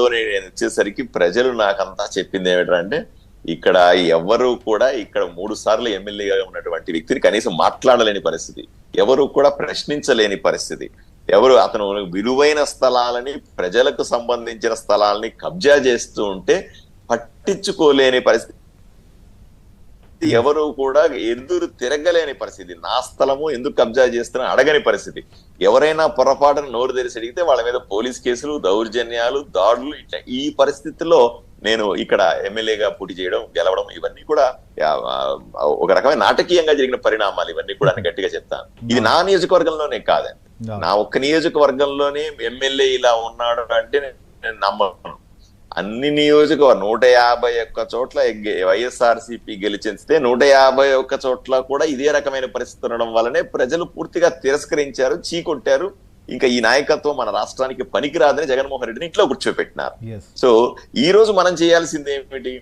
అని నేను వచ్చేసరికి ప్రజలు నాకంతా చెప్పింది ఏమిటంటే ఇక్కడ ఎవరు కూడా ఇక్కడ మూడు సార్లు ఎమ్మెల్యేగా ఉన్నటువంటి వ్యక్తిని కనీసం మాట్లాడలేని పరిస్థితి. ఎవరు కూడా ప్రశ్నించలేని పరిస్థితి. ఎవరు అతను విలువైన స్థలాలని ప్రజలకు సంబంధించిన స్థలాలని కబ్జా చేస్తూ ఉంటే పట్టించుకోలేని పరిస్థితి. ఎవరు కూడా ఎదురు తిరగలేని పరిస్థితి. నా స్థలము ఎందుకు కబ్జా చేస్తున్నా అడగని పరిస్థితి. ఎవరైనా పొరపాటున నోరు తెరిచి అడిగితే వాళ్ళ మీద పోలీస్ కేసులు దౌర్జన్యాలు దాడులు ఇట్లా ఈ పరిస్థితిలో నేను ఇక్కడ ఎమ్మెల్యేగా పోటీ చేయడం గెలవడం ఇవన్నీ కూడా ఒక రకమైన నాటకీయంగా జరిగిన పరిణామాలు ఇవన్నీ కూడా నేను గట్టిగా చెప్తాను. ఇది నా నియోజకవర్గంలోనే కాదండి. నా ఒక్క నియోజకవర్గంలోనే ఎమ్మెల్యే ఇలా ఉన్నాడు అంటే నేను నమ్మను. అన్ని నియోజకవర్గం నూట యాభై ఒక్క చోట్ల వైఎస్ఆర్ సిపి గెలిచిస్తే నూట యాభై ఒక్క చోట్ల కూడా ఇదే రకమైన పరిస్థితి ఉండడం వల్లనే ప్రజలు పూర్తిగా తిరస్కరించారు చీకొట్టారు. ఇంకా ఈ నాయకత్వం మన రాష్ట్రానికి పనికిరాదని జగన్మోహన్ రెడ్డిని ఇంట్లో కూర్చోపెట్టినారు. సో ఈ రోజు మనం చేయాల్సింది ఏమిటి?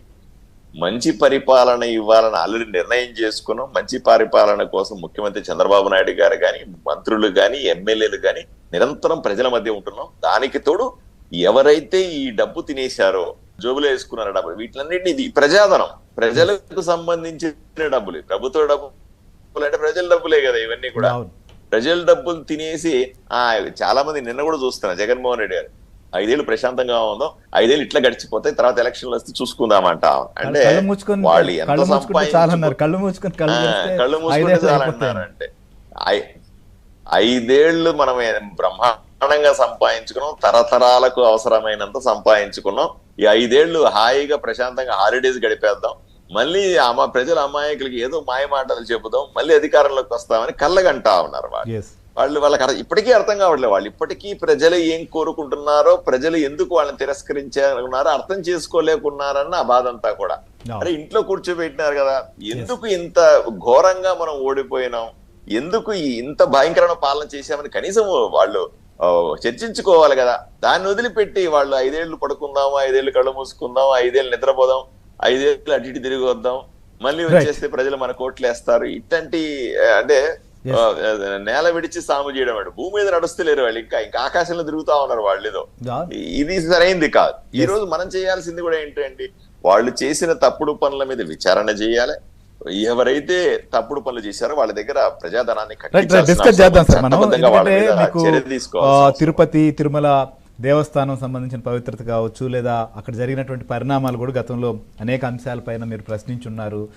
మంచి పరిపాలన ఇవ్వాలని ఆల్రెడీ నిర్ణయం చేసుకున్నాం. మంచి పరిపాలన కోసం ముఖ్యమంత్రి చంద్రబాబు నాయుడు గారు కానీ మంత్రులు కానీ ఎమ్మెల్యేలు కానీ నిరంతరం ప్రజల మధ్య ఉంటున్నాం. దానికి తోడు ఎవరైతే ఈ డబ్బు తినేశారో జోబులో వేసుకున్నారో డబ్బులు వీటిలన్నింటినీ ఇది ప్రజాధనం. ప్రజలకు సంబంధించిన డబ్బులు. ప్రభుత్వ డబ్బులు అంటే ప్రజల డబ్బులే కదా ఇవన్నీ కూడా. ప్రజల డబ్బులు తినేసి ఆ చాలా మంది నిన్న కూడా చూస్తున్నా జగన్మోహన్ రెడ్డి గారు. ఐదేళ్ళు ప్రశాంతంగా ఉందో ఐదేళ్ళు ఇట్లా గడిచిపోతాయి తర్వాత ఎలక్షన్లు వస్తే చూసుకుందామంట. అంటే వాళ్ళు ఎంత సంపాదించుకు- కళ్ళు మూసుకొని కళ్ళు మూసుకుంటే ఐదేళ్ళు చాలు అయిపోతాయి. అంటున్నారంటే ఐ- ఐదేళ్ళు మనం ఏ- బ్రహ్మాండంగా సంపాదించుకున్నాం తరతరాలకు అవసరమైనంత సంపాదించుకున్నాం. ఈ ఐదేళ్ళు హాయిగా ప్రశాంతంగా హాలిడేస్ గడిపేద్దాం. మళ్ళీ అమ్మ ప్రజల అమాయకులకి ఏదో మాయ మాటలు చెబుదాం మళ్ళీ అధికారంలోకి వస్తామని కళ్ళగంటా ఉన్నారు వాళ్ళు. వాళ్ళు వాళ్ళకి అర్థం- ఇప్పటికీ అర్థం కావట్లేదు వాళ్ళు. ఇప్పటికీ ప్రజలు ఏం కోరుకుంటున్నారో ప్రజలు ఎందుకు వాళ్ళని తిరస్కరించారన్నారో అర్థం చేసుకోలేకున్నారన్న ఆ బాధ అంతా కూడా. అరే ఇంట్లో కూర్చోబెట్టినారు కదా. ఎందుకు ఇంత ఘోరంగా మనం ఓడిపోయినాం? ఎందుకు ఇంత భయంకరమైన పాలన చేశామని కనీసం వాళ్ళు చర్చించుకోవాలి కదా. దాన్ని వదిలిపెట్టి వాళ్ళు ఐదేళ్ళు పడుకుందాం ఐదేళ్ళు కళ్ళు మూసుకుందాం ఐదేళ్ళు నిద్రపోదాం ఐదేళ్ళు అటు ఇటు తిరిగి వద్దాం. మళ్ళీ. వచ్చేస్తే ప్రజలు మన కోట్లు వేస్తారు. ఇట్లాంటి అంటే నేల విడిచి సాము చేయడం అంటే భూమి మీద నడుస్తలేరు వాళ్ళు ఇంకా. ఇంకా ఆకాశంలో తిరుగుతా ఉన్నారు వాళ్ళు ఏదో. ఇది సరైంది కాదు. ఈ రోజు మనం చేయాల్సింది కూడా ఏంటంటే వాళ్ళు చేసిన తప్పుడు పనుల మీద విచారణ చేయాలి. ఎవరైతే తప్పుడు పనులు చేశారో వాళ్ళ దగ్గర ప్రజాధనాన్ని. తిరుపతి తిరుమల దేవస్థానం సంబంధించిన పవిత్రత కావచ్చు లేదా అక్కడ జరిగినటువంటి పరిణామాలు కూడా గతంలో అనేక అంశాలపైన మీరు ప్రశ్నించున్నారు